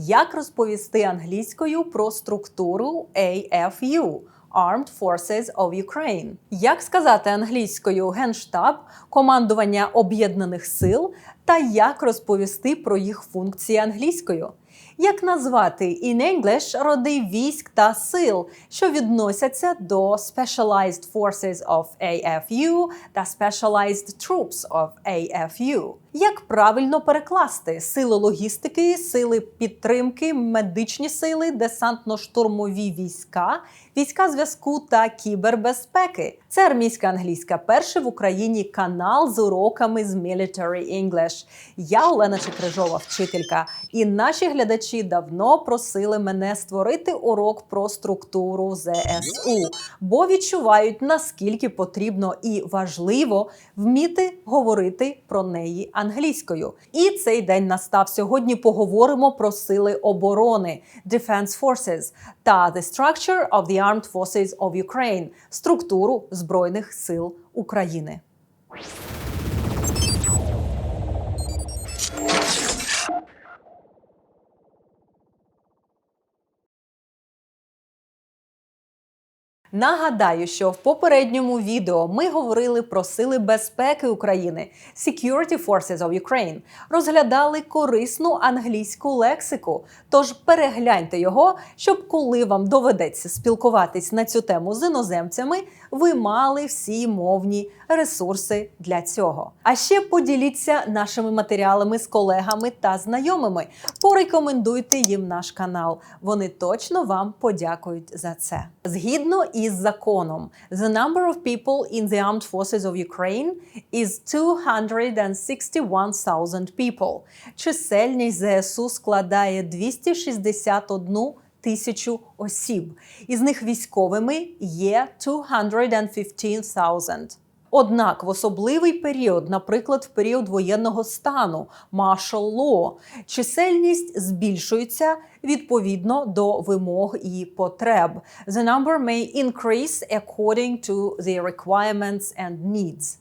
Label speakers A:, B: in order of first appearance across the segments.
A: Як розповісти англійською про структуру AFU Armed Forces of Ukraine? Як сказати англійською Генштаб, командування об'єднаних сил та як розповісти про їх функції англійською? Як назвати in English роди військ та сил, що відносяться до Specialized Forces of AFU та Specialized Troops of AFU? Як правильно перекласти сили логістики, сили підтримки, медичні сили, десантно-штурмові війська, війська зв'язку та кібербезпеки? Це армійська англійська перший в Україні канал з уроками з Military English. Я Олена Чекрижова, вчителька, і наші глядачі давно просили мене створити урок про структуру ЗСУ, бо відчувають наскільки потрібно і важливо вміти говорити про неї англійською. І цей день настав. Сьогодні поговоримо про сили оборони Defense Forces та The Structure of the Armed Forces of Ukraine – структуру Збройних сил України. Нагадаю, що в попередньому відео ми говорили про сили безпеки України Security Forces of Ukraine, розглядали корисну англійську лексику. Тож перегляньте його, щоб коли вам доведеться спілкуватись на цю тему з іноземцями, ви мали всі мовні ресурси для цього. А ще поділіться нашими матеріалами з колегами та знайомими. Порекомендуйте їм наш канал. Вони точно вам подякують за це. Згідно із законом, the number of people in the armed forces of Ukraine is 261,000 people. Чисельність ЗСУ складає 261 тисячу осіб. Із них військовими є 215,000. Однак в особливий період, наприклад, в період воєнного стану martial law, чисельність збільшується відповідно до вимог і потреб. The number may increase according to the requirements and needs.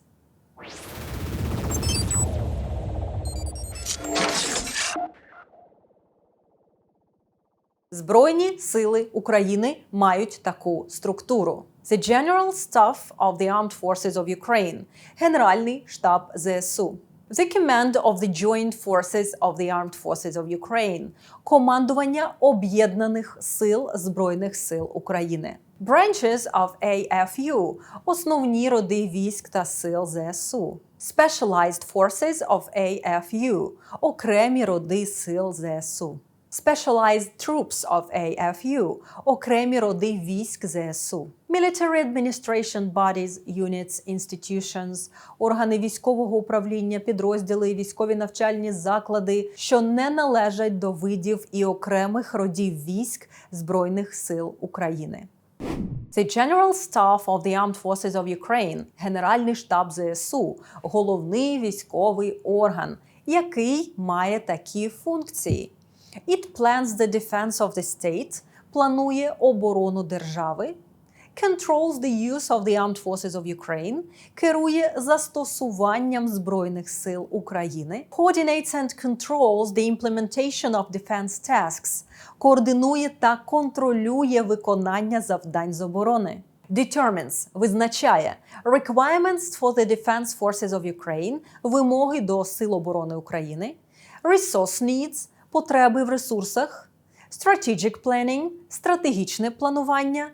A: Збройні сили України мають таку структуру. The General Staff of the Armed Forces of Ukraine – Генеральний штаб ЗСУ. The Command of the Joint Forces of the Armed Forces of Ukraine – Командування Об'єднаних сил Збройних сил України. Branches of AFU – основні роди військ та сил ЗСУ. Specialized Forces of AFU – окремі роди сил ЗСУ. Specialized Troops of AFU – окремі роди військ ЗСУ. Military Administration Bodies, Units, Institutions – органи військового управління, підрозділи, військові навчальні заклади, що не належать до видів і окремих родів військ Збройних сил України. The General Staff of the Armed Forces of Ukraine – Генеральний штаб ЗСУ – головний військовий орган, який має такі функції. It plans the defense of the state – планує оборону держави. Controls the use of the armed forces of Ukraine – керує застосуванням Збройних сил України. Coordinates and controls the implementation of defense tasks – координує та контролює виконання завдань з оборони. Determines – визначає requirements for the defense forces of Ukraine – вимоги до Сил оборони України. Resource needs – потреби в ресурсах. Strategic planning – стратегічне планування.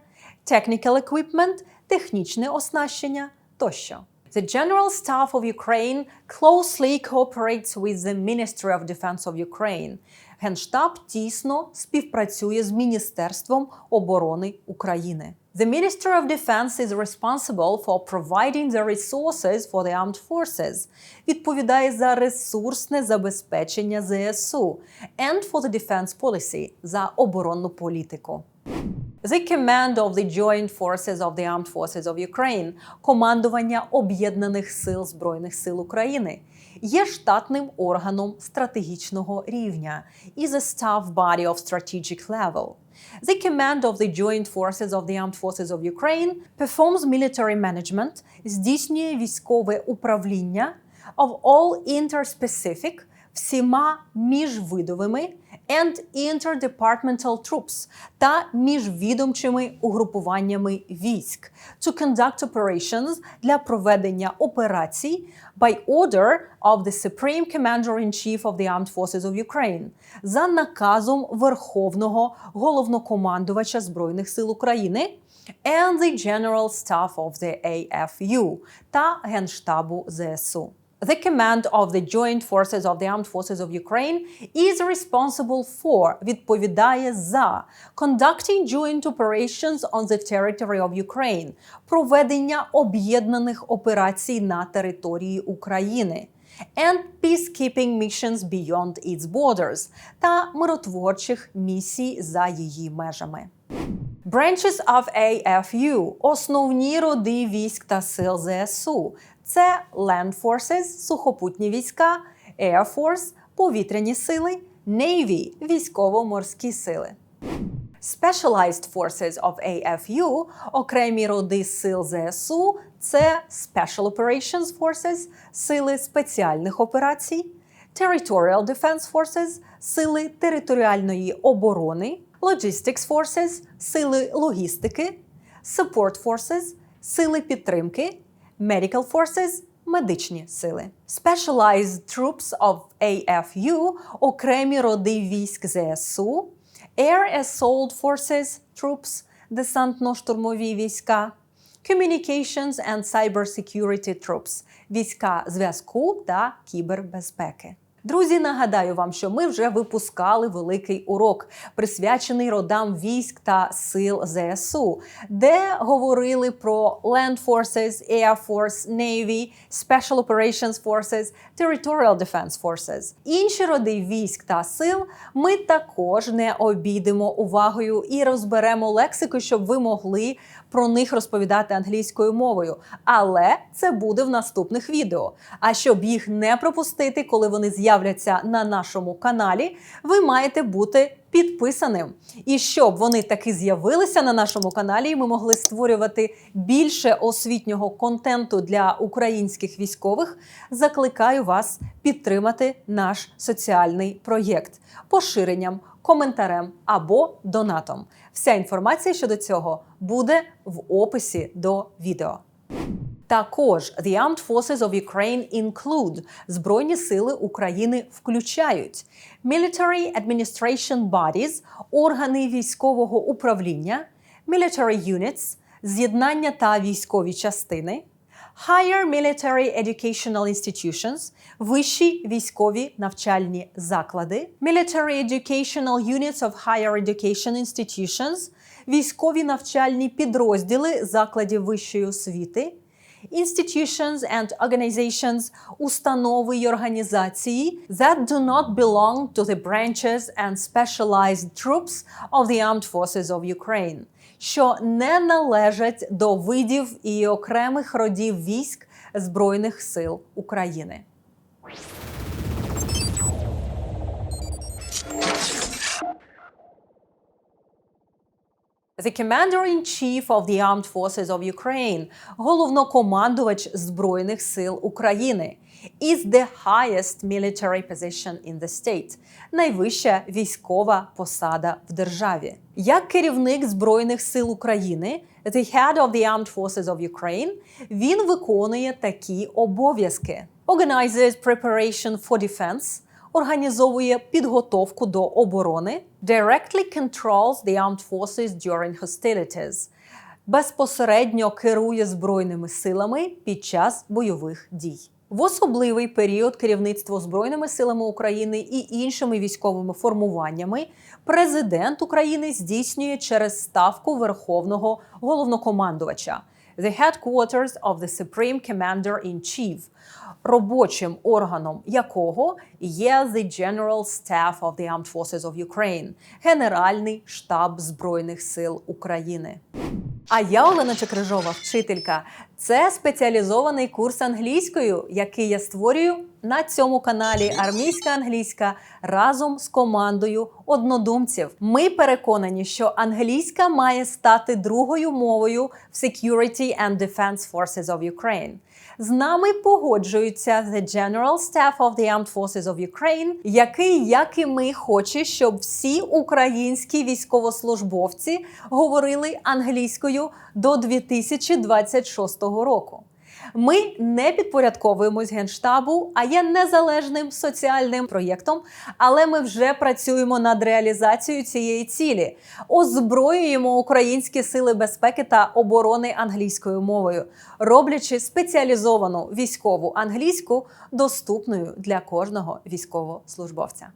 A: Technical equipment – технічне оснащення тощо. The General Staff of Ukraine closely cooperates with the Ministry of Defense of Ukraine. Генштаб тісно співпрацює з Міністерством оборони України. The Ministry of Defense is responsible for providing the resources for the armed forces. Відповідає за ресурсне забезпечення ЗСУ and for the defense policy – за оборонну політику. The Command of the Joint Forces of the Armed Forces of Ukraine – командування Об'єднаних сил Збройних сил України є штатним органом стратегічного рівня is a staff body of strategic level. The Command of the Joint Forces of the Armed Forces of Ukraine performs military management, здійснює військове управління of all interspecific всіма міжвидовими and interdepartmental troops та міжвідомчими угрупуваннями військ to conduct operations для проведення операцій by order of the Supreme Commander-in-Chief of the Armed Forces of Ukraine за наказом Верховного головнокомандувача Збройних сил України and the General Staff of the AFU та Генштабу ЗСУ. The command of the Joint Forces of the Armed Forces of Ukraine is responsible for відповідає за conducting joint operations on the territory of Ukraine проведення об'єднаних операцій на території України and peacekeeping missions beyond its borders та миротворчих місій за її межами. Branches of AFU – основні роди військ та сил ЗСУ. Це Land Forces – сухопутні війська, Air Force – повітряні сили, Navy – військово-морські сили. Specialized Forces of AFU – окремі роди сил ЗСУ – це Special Operations Forces – сили спеціальних операцій, Territorial Defense Forces – сили територіальної оборони, Logistics Forces – сили логістики, Support Forces – сили підтримки, Medical Forces – медичні сили. Specialized Troops of AFU – окремі роди військ ЗСУ, Air Assault Forces – Troops – десантно-штурмові війська, Communications and Cybersecurity Troops – війська зв'язку та кібербезпеки. Друзі, нагадаю вам, що ми вже випускали великий урок, присвячений родам військ та сил ЗСУ, де говорили про Land Forces, Air Force, Navy, Special Operations Forces, Territorial Defense Forces. Інші роди військ та сил ми також не обійдемо увагою і розберемо лексику, щоб ви могли про них розповідати англійською мовою. Але це буде в наступних відео. А щоб їх не пропустити, коли вони з'являться на нашому каналі, ви маєте бути підписаним. І щоб вони таки з'явилися на нашому каналі, і ми могли створювати більше освітнього контенту для українських військових, закликаю вас підтримати наш соціальний проєкт поширенням, коментарем або донатом. Вся інформація щодо цього буде в описі до відео. Також The Armed Forces of Ukraine include Збройні сили України включають Military Administration Bodies – органи військового управління, Military Units – з'єднання та військові частини, Higher Military Educational Institutions – вищі військові навчальні заклади, Military Educational Units of Higher Education Institutions – військові навчальні підрозділи закладів вищої освіти, institutions and organizations – установи й організації that do not belong to the branches and specialized troops of the armed forces of Ukraine, що не належать до видів і окремих родів військ Збройних сил України. The Commander-in-Chief of the Armed Forces of Ukraine, головнокомандувач Збройних сил України, is the highest military position in the state, найвища військова посада в державі. Як керівник Збройних сил України, the head of the Armed Forces of Ukraine, він виконує такі обов'язки: Organizes preparation for defense – організовує підготовку до оборони, directly controls the armed forces during hostilities, безпосередньо керує збройними силами під час бойових дій. В особливий період керівництво Збройними силами України і іншими військовими формуваннями президент України здійснює через ставку Верховного головнокомандувача the headquarters of the Supreme Commander-in-Chief, робочим органом якого є the General Staff of the Armed Forces of Ukraine, Генеральний штаб Збройних сил України. А я Олена Чекрижова, вчителька. Це спеціалізований курс англійською, який я створюю на цьому каналі Армійська англійська разом з командою однодумців. Ми переконані, що англійська має стати другою мовою в Security and Defense Forces of Ukraine. З нами погоджується The General Staff of the Armed Forces of Ukraine, який, як і ми, хоче, щоб всі українські військовослужбовці говорили англійською до 2026 року. Ми не підпорядковуємось генштабу, а є незалежним соціальним проєктом. Але ми вже працюємо над реалізацією цієї цілі, озброюємо українські сили безпеки та оборони англійською мовою, роблячи спеціалізовану військову англійську доступною для кожного військовослужбовця.